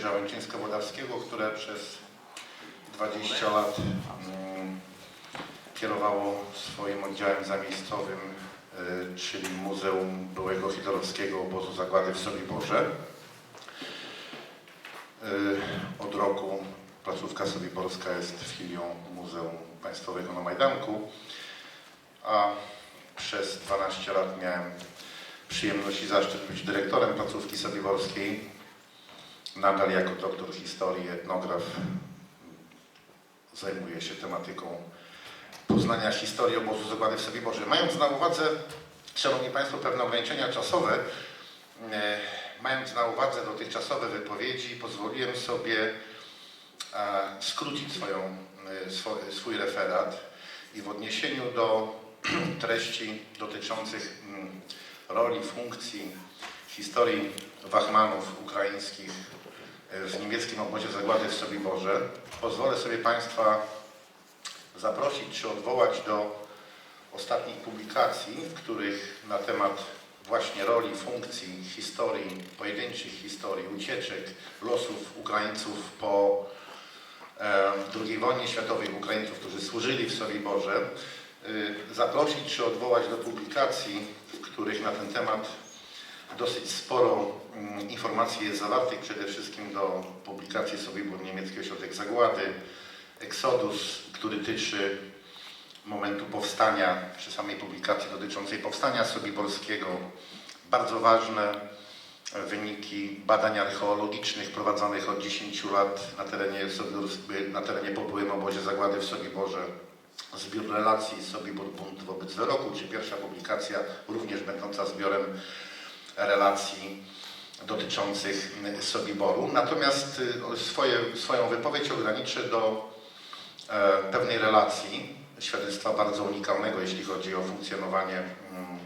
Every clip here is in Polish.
księcia Łęczyńsko-Wodawskiego, które przez 20 lat mm, kierowało swoim oddziałem zamiejscowym, y, czyli Muzeum Byłego Hitlerowskiego Obozu Zagłady w Sobiborze. Y, Od roku placówka Sobiborska jest filią Muzeum Państwowego na Majdanku, a przez 12 lat miałem przyjemność i zaszczyt być dyrektorem placówki Sobiborskiej. Nadal jako doktor historii, etnograf zajmuję się tematyką poznania historii obozu zagłady w Sobiborze. Mając na uwadze, Szanowni Państwo, pewne ograniczenia czasowe, e, mając na uwadze dotychczasowe wypowiedzi, pozwoliłem sobie e, skrócić swoją, e, swój referat i w odniesieniu do treści dotyczących mm, roli, funkcji, historii wachmanów ukraińskich e, w niemieckim obozie zagłady w Sobiborze, pozwolę sobie Państwa zaprosić czy odwołać do ostatnich publikacji, w których na temat właśnie roli, funkcji, historii, pojedynczych historii, ucieczek, losów Ukraińców po e, II wojnie światowej, Ukraińców, którzy służyli w Sobiborze, y, zaprosić czy odwołać do publikacji, w których na ten temat dosyć sporo mm, informacji jest zawartych, przede wszystkim do publikacji Sobibór Niemiecki Ośrodek Zagłady, Exodus, który tyczy momentu powstania, czy samej publikacji dotyczącej powstania Sobiborskiego. Bardzo ważne wyniki badań archeologicznych prowadzonych od 10 lat na terenie, Sobibór- na terenie po byłym obozie Zagłady w Sobiborze. Zbiór relacji Sobibór Bunt wobec wyroku, czy pierwsza publikacja, również będąca zbiorem relacji dotyczących Sobiboru. Natomiast y, swoje, swoją wypowiedź ograniczę do e, pewnej relacji, świadectwa bardzo unikalnego, jeśli chodzi o funkcjonowanie, mm,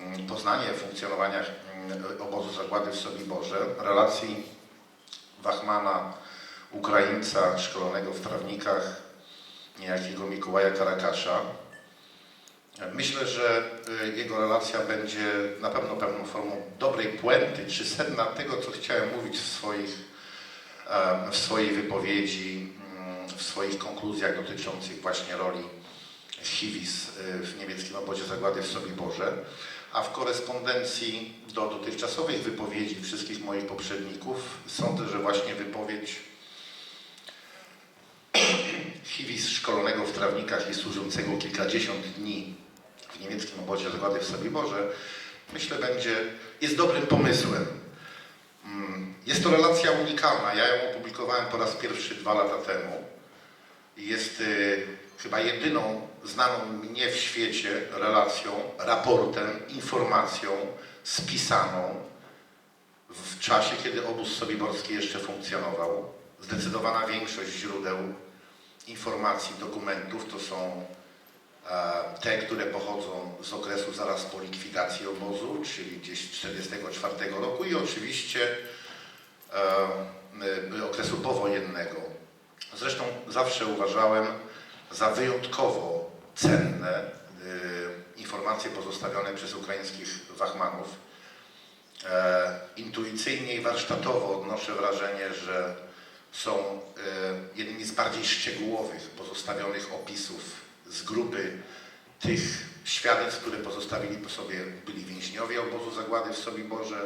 mm, poznanie funkcjonowania mm, obozu zagłady w Sobiborze, relacji Wachmana, Ukraińca szkolonego w trawnikach, niejakiego Mikołaja Karakasza. Myślę, że y, jego relacja będzie na pewno pewną formą dobrej puenty, czy sedna tego, co chciałem mówić w, swoich, w swojej wypowiedzi, mm, w swoich konkluzjach dotyczących właśnie roli Chiwis y, w niemieckim obozie zagłady w Sobiborze, a w korespondencji do dotychczasowych wypowiedzi wszystkich moich poprzedników sądzę, że właśnie wypowiedź Chiwis szkolonego w trawnikach i służącego kilkadziesiąt dni niemieckim obozie zagłady w Sobiborze, myślę będzie, jest dobrym pomysłem. Mm, Jest to relacja unikalna. Ja ją opublikowałem po raz pierwszy dwa lata temu. Jest y, chyba jedyną znaną mnie w świecie relacją, raportem, informacją spisaną w czasie, kiedy obóz sobiborski jeszcze funkcjonował. Zdecydowana większość źródeł informacji, dokumentów to są te, które pochodzą z okresu zaraz po likwidacji obozu, czyli gdzieś z 1944 roku i oczywiście y, okresu powojennego. Zresztą zawsze uważałem za wyjątkowo cenne y, informacje pozostawione przez ukraińskich wachmanów. E, intuicyjnie i warsztatowo odnoszę wrażenie, że są e, jednymi z bardziej szczegółowych pozostawionych opisów z grupy tych świadectw, które pozostawili po sobie byli więźniowie obozu zagłady w Sobiborze,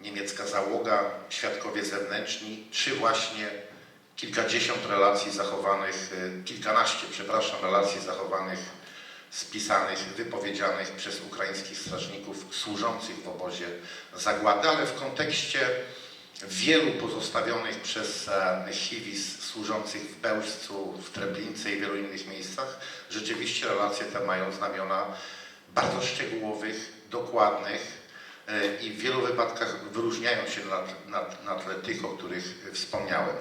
niemiecka załoga, świadkowie zewnętrzni, czy właśnie kilkadziesiąt relacji zachowanych, e, kilkanaście, przepraszam, relacji zachowanych, spisanych, wypowiedzianych przez ukraińskich strażników służących w obozie zagłady, ale w kontekście wielu pozostawionych przez e, Chiwis służących w Bełżcu, w Treblince i wielu innych miejscach, rzeczywiście relacje te mają znamiona bardzo szczegółowych, dokładnych e, i w wielu wypadkach wyróżniają się na, na tle tych, o których wspomniałem.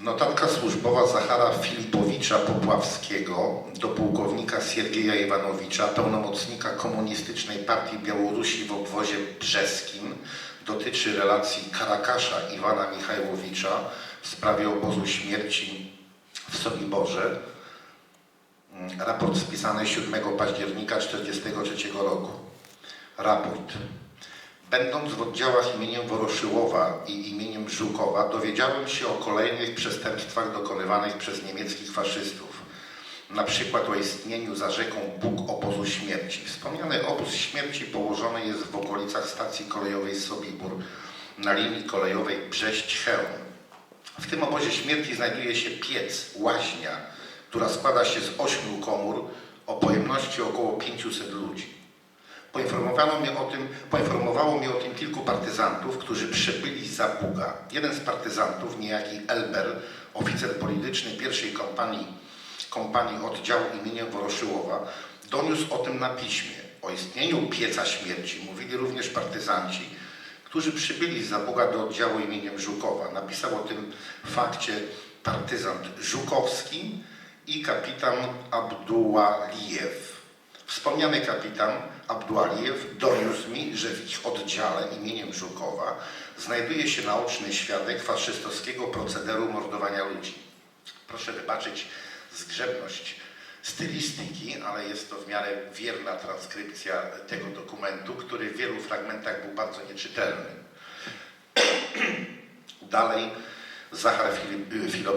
Notatka służbowa Zachara Filipowicza Popławskiego do pułkownika Siergieja Iwanowicza, pełnomocnika Komunistycznej Partii Białorusi w obwozie brzeskim, dotyczy relacji Karakasza Iwana Michajłowicza w sprawie obozu śmierci w Sobiborze. Mm, Raport spisany 7 października 1943 roku. Raport. Będąc w oddziałach imieniem Woroszyłowa i imieniem Żukowa, dowiedziałem się o kolejnych przestępstwach dokonywanych przez niemieckich faszystów. Na przykład o istnieniu za rzeką Bóg obozu śmierci. Wspomniany obóz śmierci położony jest w okolicach stacji kolejowej Sobibór na linii kolejowej Brześć-Chełm. W tym obozie śmierci znajduje się piec, łaźnia, która składa się z ośmiu komór o pojemności około 500 ludzi. Poinformowano mnie o tym, poinformowało mnie o tym kilku partyzantów, którzy przybyli z Zabuga. Jeden z partyzantów, niejaki Elber, oficer polityczny pierwszej kompanii, kompanii oddziału imieniem Woroszyłowa, doniósł o tym na piśmie. O istnieniu pieca śmierci mówili również partyzanci, którzy przybyli z Zabuga do oddziału imieniem Żukowa. Napisał o tym fakcie partyzant Żukowski i kapitan Abdułalijew. Wspomniany kapitan Abdualijew doniósł mi, że w ich oddziale imieniem Żukowa znajduje się naoczny świadek faszystowskiego procederu mordowania ludzi. Proszę wybaczyć zgrzebność stylistyki, ale jest to w miarę wierna transkrypcja tego dokumentu, który w wielu fragmentach był bardzo nieczytelny. Dalej Zachar Filip, Filip,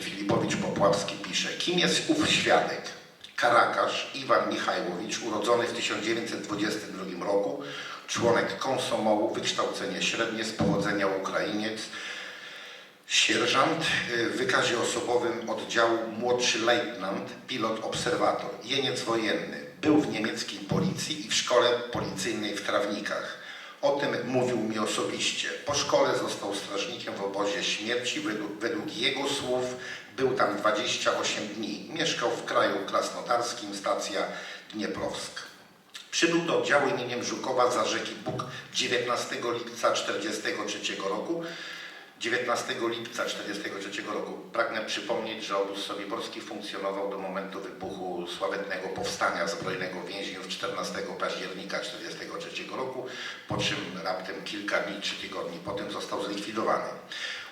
Filipowicz-Popławski pisze, kim jest ów świadek? Karakarz Iwan Michajłowicz, urodzony w 1922 roku, członek konsomołu, wykształcenie średnie, z pochodzenia Ukrainiec, sierżant y, w wykazie osobowym oddziału młodszy lejtnant, pilot obserwator, jeniec wojenny, był w niemieckiej policji i w szkole policyjnej w Trawnikach. O tym mówił mi osobiście. Po szkole został strażnikiem w obozie śmierci. Według, według jego słów był tam 28 dni. Mieszkał w kraju krasnodarskim, stacja Dnieprowsk. Przybył do oddziału imieniem Żukowa za rzeki Bóg 19 lipca 1943 roku. 19 lipca 1943 roku. Pragnę przypomnieć, że obóz sobiborski funkcjonował do momentu wybuchu sławetnego powstania zbrojnego więźniów 14 października 1943 roku, po czym raptem kilka dni, trzy tygodni potem został zlikwidowany.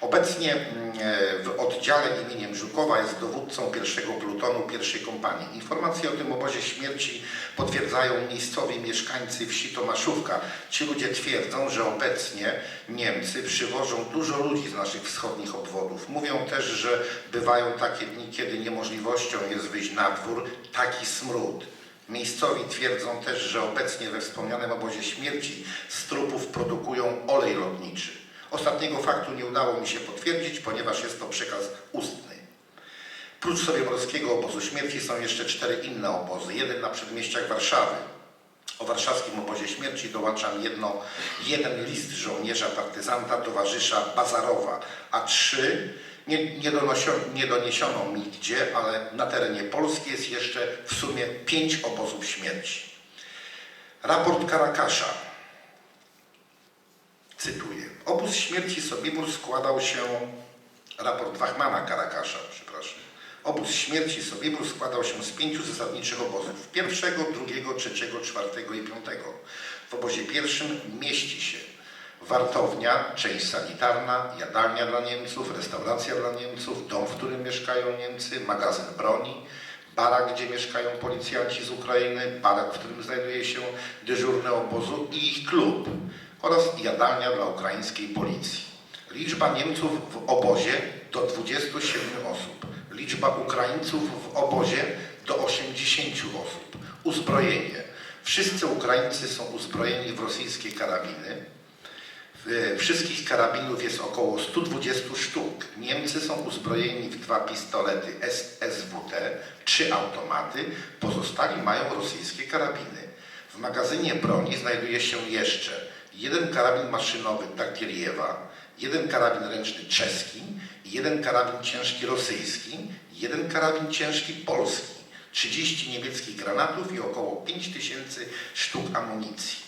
Obecnie mm, e, w oddziale imieniem Żukowa jest dowódcą pierwszego plutonu pierwszej kompanii. Informacje o tym obozie śmierci potwierdzają miejscowi mieszkańcy wsi Tomaszówka. Ci ludzie twierdzą, że obecnie Niemcy przywożą dużo ludzi z naszych wschodnich obwodów. Mówią też, że bywają takie dni, kiedy niemożliwością jest wyjść na dwór, taki smród. Miejscowi twierdzą też, że obecnie we wspomnianym obozie śmierci z trupów produkują olej lotniczy. Ostatniego faktu nie udało mi się potwierdzić, ponieważ jest to przekaz ustny. Prócz Sobieborskiego obozu śmierci są jeszcze cztery inne obozy. Jeden na przedmieściach Warszawy. O warszawskim obozie śmierci dołączam jedno, jeden list żołnierza partyzanta towarzysza Bazarowa, a trzy nie, nie, donosio, nie doniesiono mi gdzie, ale na terenie Polski jest jeszcze w sumie pięć obozów śmierci. Raport Karakasza Cytuję. Obóz śmierci Sobibór składał się, raport Wachmana Karakasza, przepraszam. Obóz śmierci Sobibór składał się z pięciu zasadniczych obozów. Pierwszego, drugiego, trzeciego, czwartego i piątego. W obozie pierwszym mieści się wartownia, część sanitarna, jadalnia dla Niemców, restauracja dla Niemców, dom, w którym mieszkają Niemcy, magazyn broni, barak, gdzie mieszkają policjanci z Ukrainy, barak, w którym znajduje się dyżurny obozu i ich klub oraz jadalnia dla ukraińskiej policji. Liczba Niemców w obozie do 27 osób. Liczba Ukraińców w obozie do 80 osób. Uzbrojenie. Wszyscy Ukraińcy są uzbrojeni w rosyjskie karabiny. Wszystkich karabinów jest około 120 sztuk. Niemcy są uzbrojeni w dwa pistolety SWT, trzy automaty, pozostali mają rosyjskie karabiny. W magazynie broni znajduje się jeszcze jeden karabin maszynowy Takieriewa, jeden karabin ręczny czeski, jeden karabin ciężki rosyjski, jeden karabin ciężki polski, 30 niemieckich granatów i około 5000 sztuk amunicji.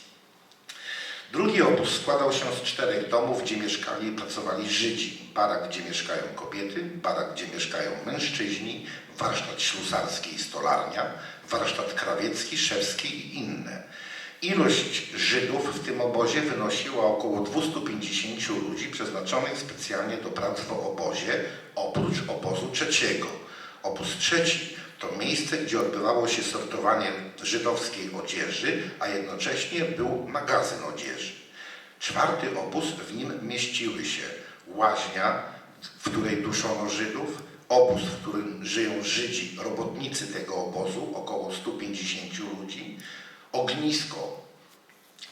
Drugi obóz składał się z czterech domów, gdzie mieszkali i pracowali Żydzi. Barak, gdzie mieszkają kobiety, barak, gdzie mieszkają mężczyźni, warsztat ślusarski i stolarnia, warsztat krawiecki, szewski i inne. Ilość Żydów w tym obozie wynosiła około 250 ludzi przeznaczonych specjalnie do prac w obozie, oprócz obozu trzeciego. Obóz trzeci to miejsce, gdzie odbywało się sortowanie żydowskiej odzieży, a jednocześnie był magazyn odzieży. Czwarty obóz, w nim mieściły się łaźnia, w której duszono Żydów, obóz, w którym żyją Żydzi, robotnicy tego obozu, około 150 ludzi, ognisko,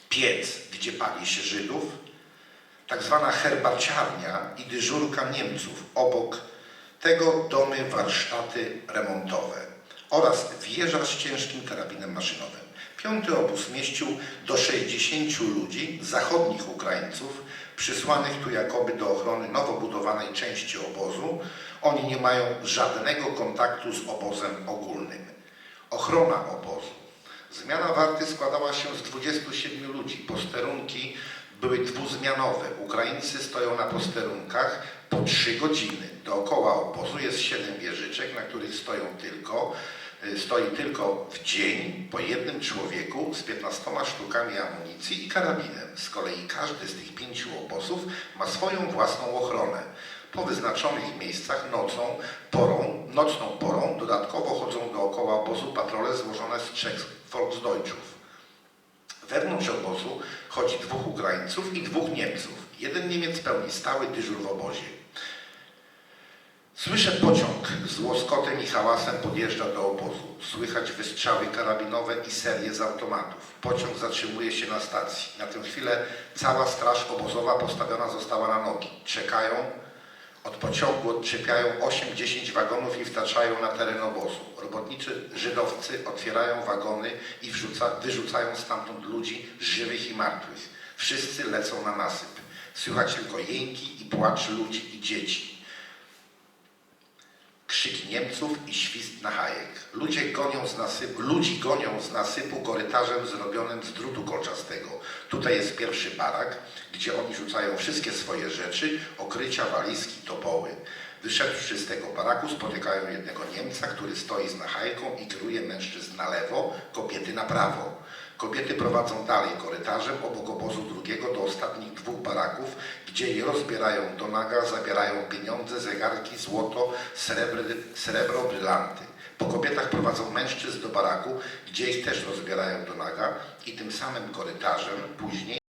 piec, gdzie pali się Żydów, tak zwana herbaciarnia i dyżurka Niemców, obok tego domy, warsztaty remontowe oraz wieża z ciężkim karabinem maszynowym. Piąty obóz mieścił do 60 ludzi, zachodnich Ukraińców, przysłanych tu jakoby do ochrony nowo budowanej części obozu. Oni nie mają żadnego kontaktu z obozem ogólnym. Ochrona obozu. Zmiana warty składała się z 27 ludzi. Posterunki były dwuzmianowe. Ukraińcy stoją na posterunkach po 3 godziny. Dookoła obozu jest 7 wieżyczek, na których stoją tylko, y, stoi tylko w dzień po jednym człowieku z 15 sztukami amunicji i karabinem. Z kolei każdy z tych pięciu obozów ma swoją własną ochronę. Po wyznaczonych miejscach nocą, porą, nocną porą dodatkowo chodzą dookoła obozu patrole złożone z trzech Volksdeutschów. Wewnątrz obozu chodzi dwóch Ukraińców i dwóch Niemców. Jeden Niemiec pełni stały dyżur w obozie. Słyszę pociąg z łoskotem i hałasem podjeżdża do obozu. Słychać wystrzały karabinowe i serie z automatów. Pociąg zatrzymuje się na stacji. Na tę chwilę cała straż obozowa postawiona została na nogi. Czekają. Od pociągu odczepiają 8-10 wagonów i wtaczają na teren obozu. Robotniczy żydowcy otwierają wagony i wrzuca, wyrzucają stamtąd ludzi żywych i martwych. Wszyscy lecą na nasyp. Słychać tylko jęki i płacz ludzi i dzieci krzyki Niemców i świst nachajek. Ludzie gonią z nasypu, ludzi gonią z nasypu korytarzem zrobionym z drutu kolczastego. Tutaj jest pierwszy barak, gdzie oni rzucają wszystkie swoje rzeczy, okrycia, walizki, topoły. Wyszedłszy z tego baraku, spotykają jednego Niemca, który stoi z nachajką i kieruje mężczyzn na lewo, kobiety na prawo. Kobiety prowadzą dalej korytarzem obok obozu drugiego do ostatnich dwóch baraków, gdzie je rozbierają do naga, zabierają pieniądze, zegarki, złoto, srebry, srebro, brylanty. Po kobietach prowadzą mężczyzn do baraku, gdzie ich też rozbierają do naga i tym samym korytarzem później